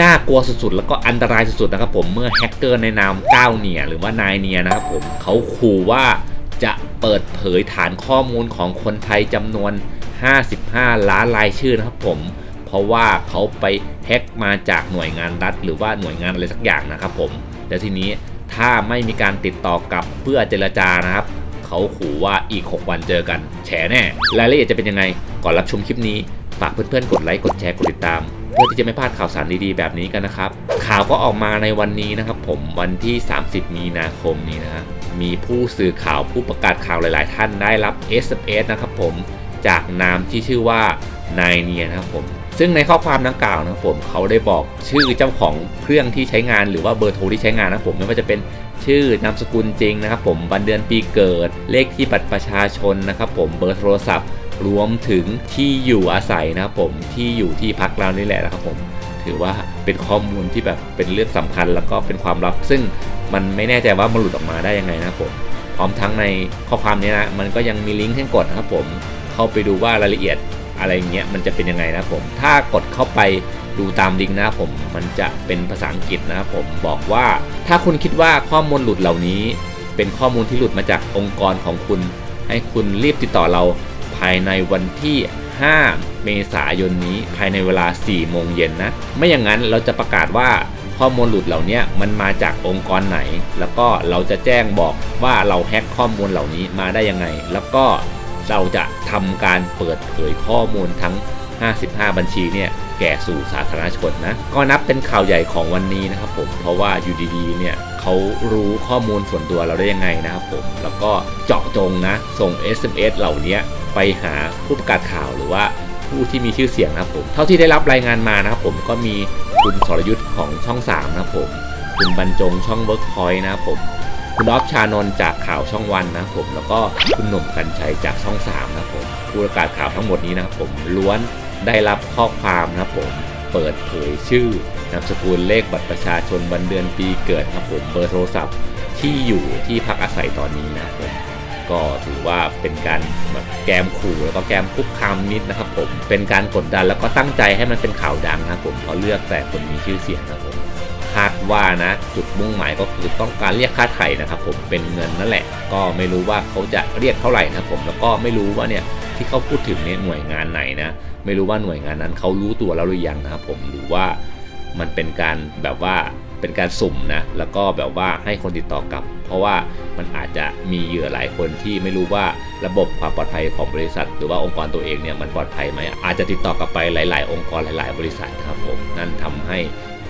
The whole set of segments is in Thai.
น่ากลัวสุดๆ แล้วก็อันตรายสุดๆ นะครับผมเมื่อแฮกเกอร์ในนามก้าวเนียหรือว่านายเนียนะครับผมเขาขู่ว่าจะเปิดเผยฐานข้อมูลของคนไทยจำนวน 55 ล้านรายชื่อนะครับผมเพราะว่าเขาไปแฮกมาจากหน่วยงานรัฐ หรือว่าหน่วยงานอะไรสักอย่างนะครับผมแล้วทีนี้ถ้าไม่มีการติดต่อกลับเพื่อเจรจานะครับเขาขู่ว่าอีก 6 วันเจอกัน แฉแน่ รายละเอียดจะเป็นยังไง ก่อนรับชมคลิปนี้ ฝากเพื่อนๆ กดไลค์ กดแชร์ กดติดตาม เพื่อที่จะไม่พลาดข่าวสารดีๆ แบบนี้กันนะครับ ข่าวก็ออกมาในวันนี้นะครับ ผมวันที่ 30 มีนาคมนี้นะฮะมีผู้สื่อข่าวผู้ประกาศข่าวหลาย ๆ ท่านได้รับ SMS นะครับผมจากนามที่ชื่อว่านายเนียนะครับผมซึ่งในข้อความดังกล่าวนะครับผมเขาได้บอกชื่อเจ้าของเครื่องที่ใช้งานหรือว่าเบอร์โทรที่ใช้งานนะครับผมไม่ว่าจะเป็นชื่อนามสกุลจริงนะครับผมวันเดือนปีเกิดเลขที่บัตรประชาชนนะครับผมเบอร์โทรศัพท์ รวมถึงที่อยู่อาศัยนะครับผมที่อยู่ที่พักเรานี่แหละนะครับผมถือว่าเป็นข้อมูลที่แบบเป็นเรื่องสำคัญแล้วก็เป็นความลับ ซึ่งมันไม่แน่ใจว่ามันหลุดออกมาได้ยังไงนะครับผมพร้อมทั้งในข้อความนี้นะมันก็ยังมีลิงก์ให้กดนะครับผมเข้าไปดูว่ารายละเอียดอะไรเงี้ยมันจะเป็นยังไงนะครับผมถ้ากดเข้าไปดูตามลิงก์นะครับผมมันจะเป็นภาษาอังกฤษนะครับผมบอกว่าถ้าคุณคิดว่าข้อมูลหลุดเหล่านี้ เป็นข้อมูลที่หลุดมาจากองค์กรของคุณ ให้คุณรีบติดต่อเราายในวันที่ 5 เมษายนนี้ภายในเวลา 4 โมงเย็นนะ ไม่อย่างนั้นเราจะประกาศว่าข้อมูลหลุดเหล่านี้มันมาจากองค์กรไหน แล้วก็เราจะแจ้งบอกว่าเราแฮ็กข้อมูลเหล่านี้มาได้ยังไง แล้วก็เราจะทำการเปิดเผยข้อมูลทั้ง 55 บัญชีเนี่ยแก่สู่สาธารณชนนะก็นับเป็นข่าวใหญ่ของวันนี้นะครับผมเพราะว่าอยู่ดีๆเนี่ยเขารู้ข้อมูลส่วนตัวเราได้ยังไงนะครับผมแล้วก็เจาะจงนะส่ง SMS เหล่านี้ ไปหาผู้ประกาศข่าวหรือว่าผู้ที่มีชื่อเสียงนะครับผม เท่าที่ได้รับรายงานมานะครับผมก็มีคุณสรยุทธ์ของช่อง 3 นะครับผม คุณบรรจงช่อง Workpoint นะครับผม คุณออฟชานนท์จากข่าวช่องวันนะครับผม แล้วก็คุณหนุ่มกัญชัยจากช่อง 3 นะครับผม ผู้ประกาศข่าวทั้งหมดนี้นะครับผมล้วนได้รับข้อความนะครับผมเปิดเผยชื่อนามสกุลเลขบัตรประชาชนวันเดือนปีเกิดครับผมเบอร์โทรศัพท์ที่อยู่ที่พักอาศัยตอนนี้นะครับผม ก็ถือว่าเป็นการแบบแกมขู่แล้วก็แกมคุกคามนิดนะครับผมเป็นการกดดันแล้วก็ตั้งใจให้มันเป็นข่าวดังนะครับผมเขาเลือกแต่คนมีชื่อเสียงนะครับผมคาดว่านะจุดมุ่งหมายก็คือต้องการเรียกค่าไถ่นะครับผมเป็นเงินนั่นแหละ ก็ไม่รู้ว่าเขาจะเรียกเท่าไหร่นะครับผมแล้วก็ไม่รู้ว่าเนี่ยที่เขาพูดถึงเนี่ยหน่วยงานไหนนะไม่รู้ว่าหน่วยงานนั้นเขารู้ตัวแล้วหรือยังนะครับผมหรือว่ามันเป็นการแบบว่า เป็นการสุ่มนะแล้วก็แบบว่าให้คนติดต่อกลับ เพราะว่ามันอาจจะมีเหยื่อหลายคนที่ไม่รู้ว่าระบบความปลอดภัยของบริษัท หรือว่าองค์กรตัวเองเนี่ยมันปลอดภัยไหมอาจจะติดต่อกลับไปหลาย ๆ องค์กรหลาย ๆ บริษัทนะครับผมนั่นทำให้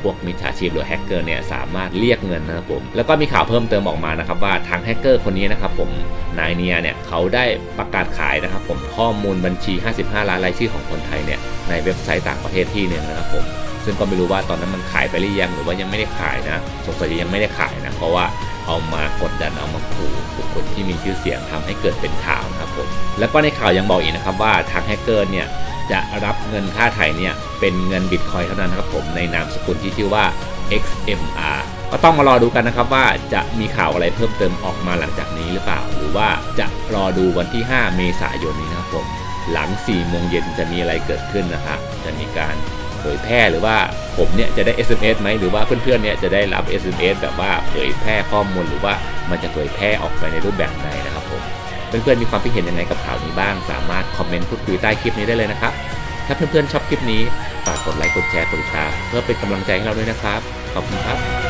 พวกมิจฉาชีพหรือแฮกเกอร์เนี่ยสามารถเรียกเงินนะครับผม แล้วก็มีข่าวเพิ่มเติมออกมานะครับว่าทางแฮกเกอร์คนนี้นะครับผมนายเนียเนี่ยเขาได้ประกาศขายนะครับผมข้อมูลบัญชี 55 ล้านรายชื่อของคนไทยเนี่ยในเว็บไซต์ต่างประเทศที่หนึ่งนะครับผม ซึ่งก็ไม่รู้ว่าตอนนั้นมันขายไปหรือยังหรือว่ายังไม่ได้ขายนะสงสัยยังไม่ได้ขายนะ เพราะว่าเอามากดดันเอามาขู่บุคคลที่มีชื่อเสียงทำให้เกิดเป็นข่าวนะครับผมแล้วก็ในข่าวยังบอกอีกนะครับว่าทางแฮกเกอร์เนี่ยจะรับเงินค่าไถ่เนี่ยเป็นเงินบิตคอยเท่านั้นนะครับผมในนามสกุลที่ชื่อว่า XMR ก็ต้องมารอดูกันนะครับว่าจะมีข่าวอะไรเพิ่มเติมออกมาหลังจากนี้หรือเปล่า หรือว่าจะรอดูวันที่ 5 เมษายนนี้นะครับผมหลัง4โมงเย็นจะมีอะไรเกิดขึ้นนะครับจะมีการ เผยแพร่หรือว่าผมเนี่ยจะได้ SMS ไหมหรือว่าเพื่อนๆเนี่ยจะได้รับ SMS แบบว่าเผยแพร่ข้อมูลหรือว่ามันจะเผยแพร่ออกไปในรูปแบบไหนนะครับผมเพื่อนๆมีความคิดเห็นยังไงกับข่าวนี้บ้าง สามารถคอมเมนต์พูดคุยใต้คลิปนี้ได้เลยนะครับ ถ้าเพื่อนๆชอบคลิปนี้ฝากกดไลค์กดแชร์กดติดตามเพื่อเป็นกำลังใจให้เราด้วยนะครับ ขอบคุณครับ